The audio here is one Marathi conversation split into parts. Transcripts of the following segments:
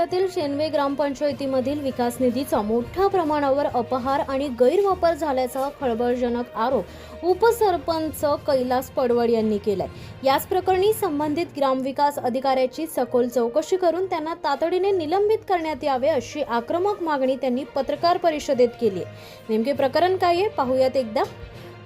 तालुक्यातील शेनवे ग्रामपंचायतीमधील विकास निधीचा मोठ्या प्रमाणावर अपहार आणि गैरवापर झाल्याचा खळबळजनक आरोप उपसरपंच कैलास पडवळ यांनी केलाय. याच प्रकरणी संबंधित ग्रामविकास अधिकाऱ्याची सखोल चौकशी करून त्यांना तातडीने निलंबित करण्यात यावे अशी आक्रमक मागणी त्यांनी पत्रकार परिषदेत केली आहे. नेमके प्रकरण काय आहे? पाहूयात एकदा.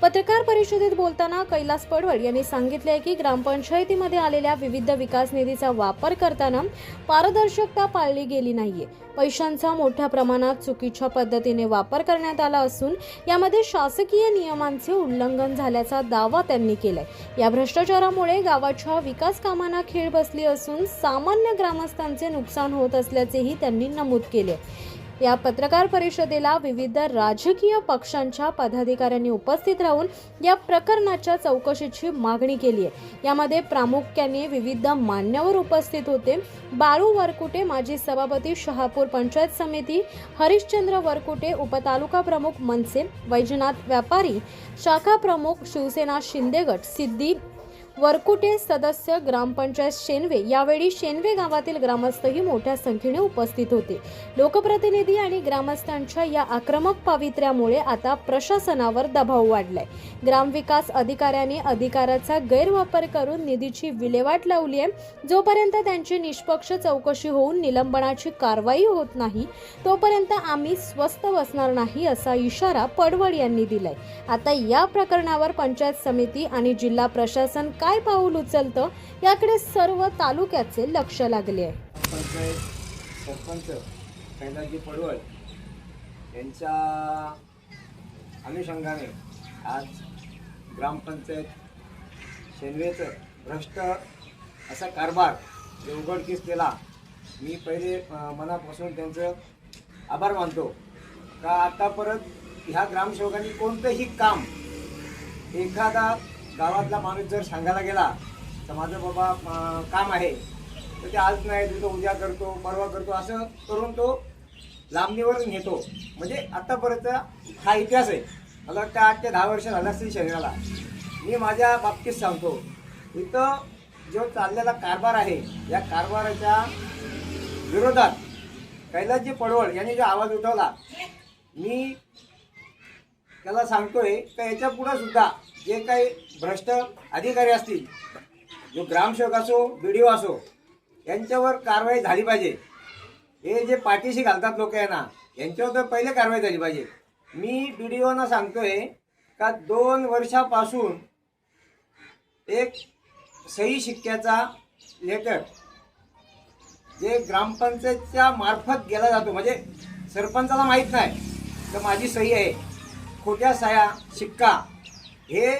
पत्रकार परिषदेत बोलताना कैलास पडवळ यांनी सांगितले आहे की ग्रामपंचायतीमध्ये आलेल्या विविध विकास निधीचा वापर करताना पारदर्शकता पाळली गेली नाहीये. पैशांचा मोठ्या प्रमाणात चुकीच्या पद्धतीने वापर करण्यात आला असून यामध्ये शासकीय नियमांचे उल्लंघन झाल्याचा दावा त्यांनी केलाय. या भ्रष्टाचारामुळे गावाच्या विकास कामांना खेळ बसली असून सामान्य ग्रामस्थांचे नुकसान होत असल्याचेही त्यांनी नमूद केले या पत्रकार परिषदेला विविध राजकीय पक्षांच्या पदाधिकाऱ्यांनी उपस्थित राहून या प्रकरणाच्या चौकशीची मागणी केली आहे. यामध्ये प्रामुख्याने विविध मान्यवर उपस्थित होते. बाळू वरकुटे माजी सभापती शहापूर पंचायत समिती हरिश्चंद्र वरकुटे उपतालुका प्रमुख मनसे वैजनाथ व्यापारी शाखा प्रमुख शिवसेना शिंदेगट सिद्धी वरकुटे सदस्य ग्रामपंचायत शेनवे. यावेळी शेनवे गावातील ग्रामस्थही मोठ्या संख्येने उपस्थित होते. लोकप्रतिनिधी आणि ग्रामस्थांच्या या आक्रमक पावित्र्यामुळे आता प्रशासनावर दबाव वाढलाय. ग्रामविकास अधिकाऱ्यांनी अधिकाराचा गैरवापर करून निधीची विल्हेवाट लावली आहे. जोपर्यंत त्यांची निष्पक्ष चौकशी होऊन निलंबनाची कारवाई होत नाही तोपर्यंत आम्ही स्वस्त बसणार नाही असा इशारा पडवळ यांनी दिलाय. आता या प्रकरणावर पंचायत समिती आणि जिल्हा प्रशासन काय पाऊल उचलतं याकडे सर्व तालुक्याचे लक्ष लागले आहे. सरपंच कैलासजी पडवळ यांच्या अनुषंगाने आज ग्रामपंचायत शेनवेचं भ्रष्ट असा कारभार जे उघडकीस केला मी पहिले मनापासून त्यांचं आभार मानतो. का आता परत ह्या ग्रामसेवकांनी कोणतंही काम एखादा गावातला माणूस जर सांगायला गेला तर माझं बाबा काम आहे. तर ते आज नाही तर तो उद्या करतो परवा करतो असं करून तो लांबणीवर नेतो. म्हणजे आत्तापर्यंत हा इतिहास आहे. मला वाटतं आठ ते दहा वर्ष झालं असतील शरीराला. मी माझ्या बाबतीत सांगतो इथं जो चाललेला कारभार आहे या कारभाराच्या विरोधात कैलासजी पडवळ यांनी जो आवाज उठवला मी त्याला सांगतोय का याच्या पुढं सुद्धा जे काही भ्रष्ट अधिकारी असतील जो ग्रामसेवक असो बी डी ओ असो यांच्यावर कारवाई झाली पाहिजे. हे जे पाठीशी घालतात लोक यांना यांच्यावर तर पहिले कारवाई झाली पाहिजे. मी बी डी ओना सांगतोय का दोन वर्षापासून एक सही शिक्क्याचा लेटर जे ग्रामपंचायतच्या मार्फत गेला जातो म्हणजे सरपंचाला माहीत नाही तर माझी सही आहे. खोट्या साया शिक्का हे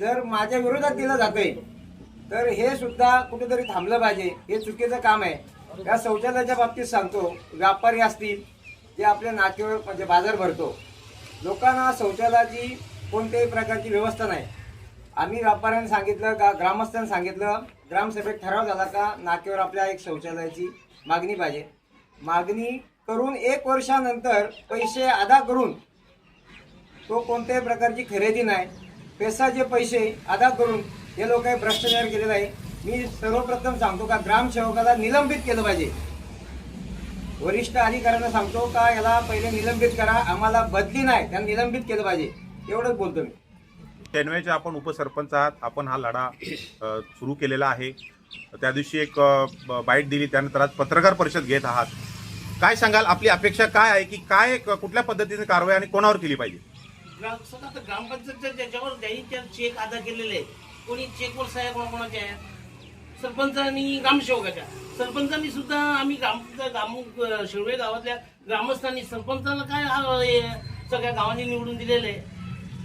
जर माझ्या विरोधात दिलं जातंय तर हे सुद्धा कुठेतरी थांबलं पाहिजे. हे चुकीचं काम आहे. या शौचालयाच्या बाबतीत सांगतो व्यापारी असतील जे आपल्या नाकेवर म्हणजे बाजार भरतो लोकांना शौचालयाची कोणत्याही प्रकारची व्यवस्था नाही. आम्ही व्यापाऱ्यांनी सांगितलं का ग्रामस्थांनी सांगितलं ग्रामसभेत ठराव झाला का नाकेवर आपल्या एक शौचालयाची मागणी पाहिजे. मागणी करून एक वर्षानंतर पैसे अदा करून तो कोणत्याही प्रकारची खरेदी नाही. पैसाचे पैसे अदा करून हे लोक भ्रष्टाचार केलेला आहे. मी सर्वप्रथम सांगतो का ग्रामसेवकाला निलंबित केलं पाहिजे. वरिष्ठ अधिकाऱ्यांना सांगतो का याला पहिले निलंबित करा आम्हाला बदली नाही त्यांना निलंबित केलं पाहिजे. एवढंच बोलतो मी. शेनवेचे आपण उपसरपंच आहात आपण हा लढा सुरू केलेला आहे. त्या दिवशी एक बाईट दिली त्यानंतर आज पत्रकार परिषद घेत आहात. काय सांगाल आपली अपेक्षा काय आहे की काय कुठल्या पद्धतीने कारवाई आणि कोणावर केली पाहिजे? ग्राम स्वतः आता ग्रामपंचायतच्या ज्याच्यावर त्यांनी त्या चेक अदा केलेले आहेत. कोणी चेकवर सह्या कोणाकोणाच्या आहेत? सरपंच आणि ग्रामसेवकाच्या. सरपंचांनी सुद्धा आम्ही ग्राम ग्राम शिरवे गावातल्या ग्रामस्थांनी सरपंचाला काय हा, सगळ्या गावांनी निवडून दिलेलं आहे.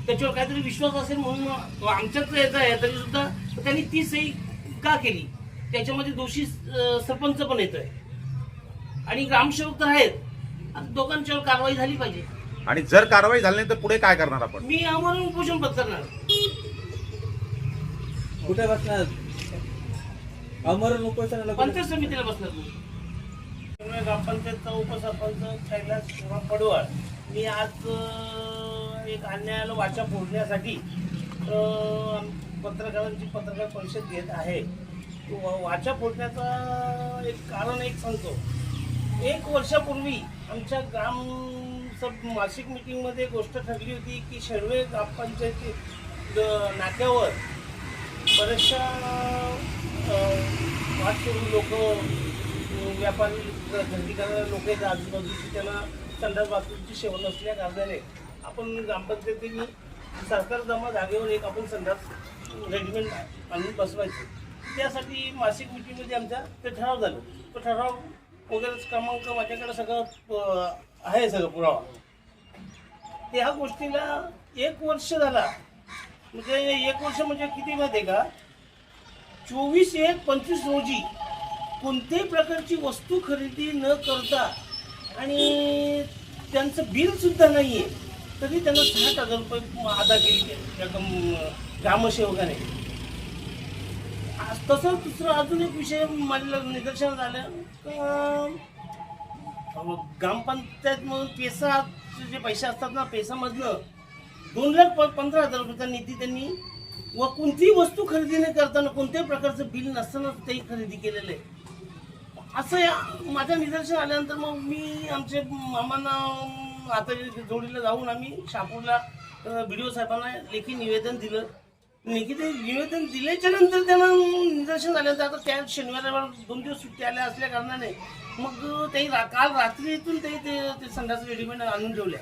त्याच्यावर काहीतरी विश्वास असेल म्हणून आमच्याच याचा आहे. तरी सुद्धा त्यांनी ती सही का केली? त्याच्यामध्ये दोषी सरपंच पण येतोय. आणि ग्रामसेवक तर आहेत. दोघांच्यावर कारवाई झाली पाहिजे. आणि जर कारवाई झाली नाही तर पुढे काय करणार आपण? मी आम्हाला उपोषण पत्करणार. कुठे बसणार? अमरण उपोषणाला पंचायत समितीला बसणार मी. त्यामुळे ग्रामपंचायतचा उपसरपंच कैलास शिवा पडवळ मी आज अं, एक अन्यायाला वाचा फोडण्यासाठी अं, पत्रकारांची पत्रकार परिषद घेत आहे. वा- वाचा फोडण्याचा एक कारण एक सांगतो. एक वर्षापूर्वी आमच्या ग्राम सब मासिक मीटिंगमध्ये गोष्ट ठरली होती की शेळवे ग्रामपंचायती नाक्यावर बऱ्याचशा वाट करून लोक व्यापारी धंदी करणाऱ्या लोक आहेत. आजूबाजूची त्यांना संडास बाथरूमची सेवा नसल्या कारणाने आपण ग्रामपंचायतीने सरकार जमा जागेवर एक आपण संडास रेडीमेड आणून बसवायचं. त्यासाठी मासिक मिटिंगमध्ये आमचा ते ठराव झालं. तो ठराव वगैरे क्रमांक माझ्याकडे सगळं आहे सगळं पुरावा. त्या गोष्टीला एक वर्ष झाला. म्हणजे एक वर्ष म्हणजे किती माहिती का? चोवीस एक पंचवीस रोजी कोणत्याही प्रकारची वस्तू खरेदी न करता आणि त्यांचं बिल सुद्धा नाही आहे तरी त्यांना साठ हजार रुपये अदा केली त्या ग्रामसेवकाने. आज तसं दुसरं अजून एक विषय माझ्या निदर्शनात आलं. ग्रामपंचायत म्हणून पेसा जे पैसे असतात ना पेसामधनं दोन लाख प- पंधरा हजार रुपयाचा निधी त्यांनी व कोणतीही वस्तू खरेदी न करताना कोणत्याही प्रकारचं बिल नसताना तेही खरेदी केलेलं आहे. असं या- माझ्या निदर्शन आल्यानंतर मग मी आमचे मामांना आता जोडीला जाऊन आम्ही शापूरला बी डी ओ साहेबांना लेखी निवेदन दिलं. निकिते ते निवेदन दिल्याच्या नंतर त्यांना निदर्शन आल्यानंतर आता त्या शनिवार दोन दिवस सुट्टी आल्या असल्या कारणाने मग ते रा- काल रात्रीतून ते ते ते संडास रेडीमेड आणून ठेवल्या.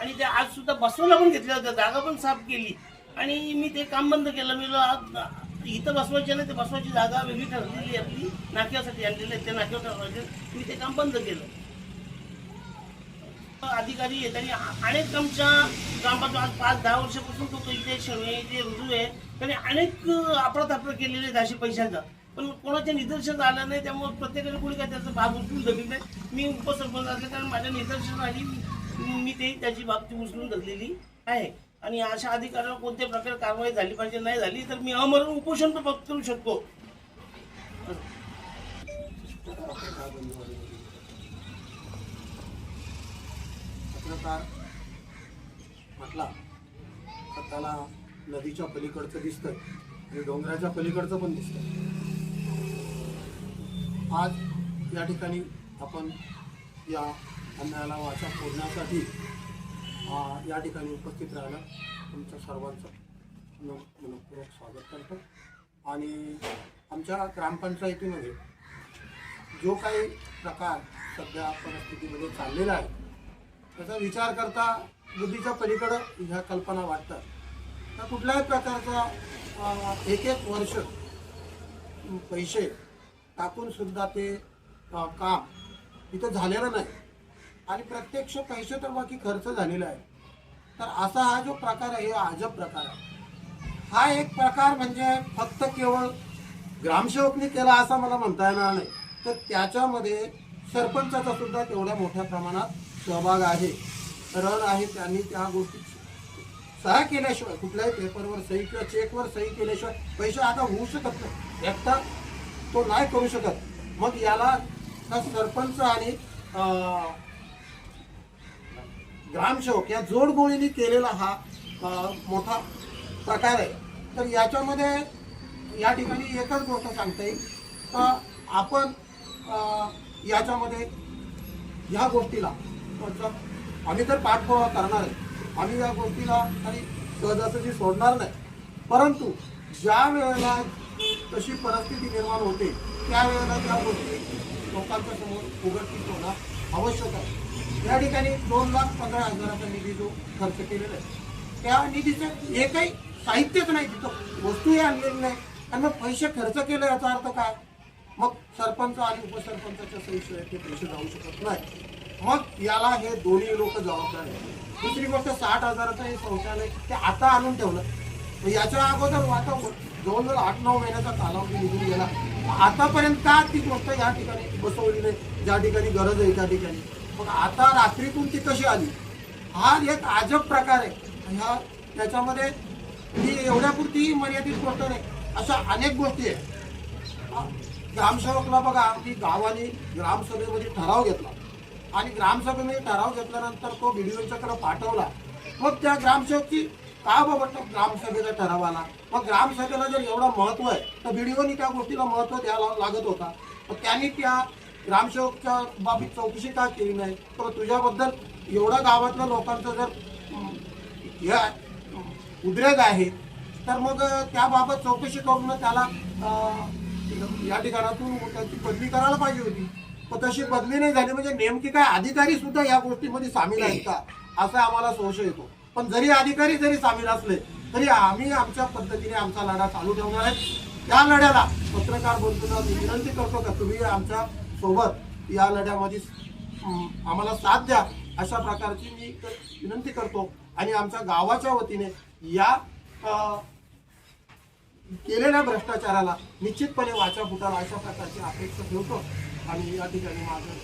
आणि ते आज सुद्धा बसवायला पण घेतल्या होत्या जागा पण साफ केली. आणि मी ते काम बंद केलं मी आज इथं बसवायचे नाही ते बसवायची जागा वेगळी ठरलेली आहे आपली नाक्यासाठी आणलेली आहे त्या नाक्यावर ठरवायचे मी ते काम बंद केलं. अधिकारी आहेत आणि अनेक आमच्या ग्रामपंचायत आज पाच दहा वर्षापासून तो इथे शेळवे इथे रुजू आहे. त्याने अनेक आपरातापरं केलेले आहेत असे पैशांचा पण कोणाच्या निदर्शन आलं नाही त्यामुळे प्रत्येकाने कोणी काय त्याचं भाग उचलून धरली नाही. मी उपसरपंच असले कारण माझ्या निदर्शन आली मी ते त्याची बाबती उचलून धरलेली आहे. आणि अशा अधिकाऱ्यावर कोणत्या प्रकारे कारवाई झाली पाहिजे नाही झाली तर मी अमरण उपोषण पण करू शकतो. पत्रकार म्हटला तर त्याला नदीच्या पलीकडचं दिसतंय आणि डोंगराच्या पलीकडचं पण दिसतं आज या ठिकाणी आपण या अन्यायाला वाचा फोडण्यासाठी या ठिकाणी उपस्थित राहणं तुमच्या सर्वांचं मनपूर्वक स्वागत करतो. आणि आमच्या ग्रामपंचायतीमध्ये जो काही प्रकार सध्या परिस्थितीमध्ये चाललेला आहे त्याचा विचार करता बुद्धीच्या पलीकडं ह्या कल्पना वाटतात तर कुठल्याही प्रकारचा एक एक वर्ष पैसे टाकूनसुद्धा ते काम इथं झालेलं नाही. आणि प्रत्यक्ष पैसे तर बाकी खर्च झालेला आहे. तर असा हा जो प्रकार आहे हा अजब प्रकार आहे. हा एक प्रकार म्हणजे फक्त केवळ ग्रामसेवकने केला असा मला म्हणता येणार नाही. तर त्याच्यामध्ये सरपंचाचा सुद्धा तेवढ्या मोठ्या प्रमाणात सहभाग आहे रण आहे त्यांनी त्या गोष्टी सह्या केल्याशिवाय कुठल्याही पेपरवर सही किंवा चेकवर सही केल्याशिवाय पैसे आता होऊ शकत नाही. एकटा तो नाही करू शकत. मग याला हा सरपंच आणि ग्रामसेवक या जोडगोळीने केलेला हा मोठा प्रकार आहे. तर याच्यामध्ये या ठिकाणी एकच गोष्ट सांगता येईल. आपण याच्यामध्ये ह्या गोष्टीला आम्ही तर पाठपुरावा करणार आहे. आम्ही या गोष्टीला काही सहजासहजी सोडणार नाही. परंतु ज्या वेळेला तशी परिस्थिती निर्माण होते त्यावेळेला त्या गोष्टी लोकांच्या समोर उघडकीस होणं आवश्यक आहे. या ठिकाणी दोन लाख पंधरा हजाराचा निधी जो खर्च केलेला आहे त्या निधीचं एकही साहित्यच नाही तिथं. वस्तूही आणलेली नाही. आणि मग पैसे खर्च केले याचा अर्थ काय? मग सरपंच आणि उपसरपंचाच्या सहीशिवाय ते पैसे जाऊ शकत नाही मग याला हे दोन्ही लोक जबाबदार आहेत. दुसरी गोष्ट साठ हजाराचं हे शौचालय ते आता आणून ठेवलं. याच्या अगोदर आता जवळजवळ आठ नऊ महिन्याचा कालावधी निघून गेला. आतापर्यंत का ती गोष्ट या ठिकाणी बसवली नाही? ज्या ठिकाणी गरज आहे त्या ठिकाणी. मग आता रात्रीतून ती कशी आली? हा एक अजब प्रकार आहे. ह्या त्याच्यामध्ये ही एवढ्यापुरती मर्यादित गोष्ट नाही. अशा अनेक गोष्टी आहेत. ग्रामसेवकला बघा की गावाने ग्रामसभेमध्ये ठराव घेतला. आणि ग्रामसभेने ठराव घेतल्यानंतर तो व्हिडिओच्याकडे पाठवला. मग त्या ग्रामसेवकची का बाबा ग्रामसभेचा ठराव आला? मग ग्रामसभेला जर एवढं महत्त्व आहे तर व्हिडिओनी त्या गोष्टीला महत्त्व द्यायला लागत होता. मग त्यांनी त्या ग्रामसेवकच्या बाबतीत चौकशी का केली नाही? तर तुझ्याबद्दल एवढ्या गावातल्या लोकांचं जर हे उद्रेक आहे तर मग त्याबाबत चौकशी करून त्याला या ठिकाणातून त्याची बदली करायला पाहिजे होती. तशी बदली नाही झाली. म्हणजे नेमकी काय अधिकारी सुद्धा या गोष्टीमध्ये सामील आहेत का असा आम्हाला संशय येतो. पण जरी अधिकारी जरी सामील असले तरी आम्ही आमच्या पद्धतीने आमचा लढा चालू ठेवणार आहे. त्या लढ्याला पत्रकार बंधूंना मी विनंती करतो का तुम्ही आमच्यासोबत या लढ्यामध्ये आम्हाला साथ द्या. अशा प्रकारची मी विनंती करतो. आणि आमच्या गावाच्या वतीने या केलेल्या भ्रष्टाचाराला निश्चितपणे वाचा फुटाला अशा प्रकारची अपेक्षा ठेवतो. आणि या ठिकाणी माझं